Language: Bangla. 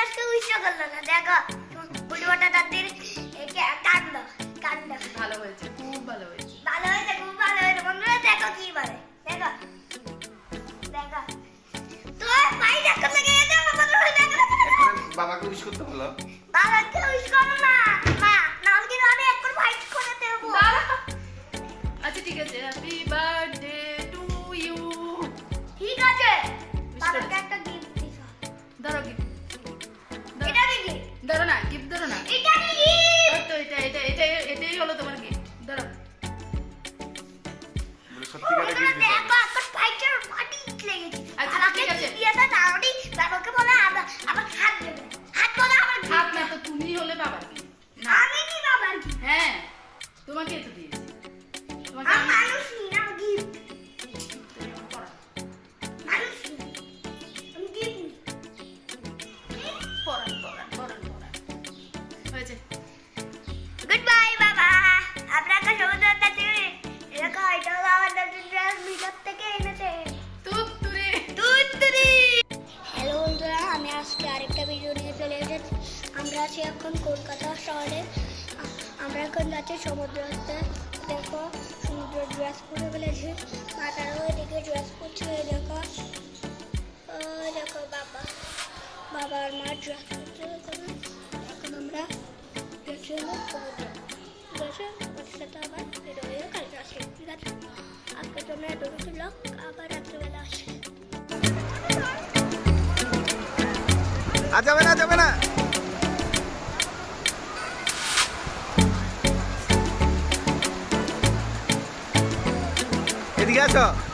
আজকে করল না দেখো বুড়িমাটা দাদির ভালো হয়েছে খুব ভালো হয়েছে। ভালো হয়েছে খুব ভালো হয়েছে। বন্ধুরা দেখো কি বলে দেখো দেখো। তোর ভাই দেখো থেকে বাবাকে উইশ করতে বলো। বাবাকে উইশ করো না মা। গুড বাই বাবা। আপনাকে সমুদ্রের কাছে এরকম এটা হলো আমার দাদুর ড্রেস মিলার থেকে এনেছে। তুত্তুরি তুত্তুরি হ্যালো বন্ধুরা আমি আজকে আরেকটা ভিডিও নিয়ে চলে এসেছি। আমরা আছি এখন কলকাতা শহরে। আমরা এখন যাচ্ছি সমুদ্রতে দেখো, সমুদ্র ড্রেস পরে ফেলেছি। মাতারাও এদিকে ড্রেস পরছে দেখো। দেখো বাবা। বাবা আর মার ড্রেস পরছে এখন। আমরা যাচ্ছি হলো সমুদ্র। ওদের সাথে আবার হয়ে কালকে ঠিক আছে? আজকের ব্লগ আবার রাত্রিবেলা যাবে না যাবে না। এদিকে আসো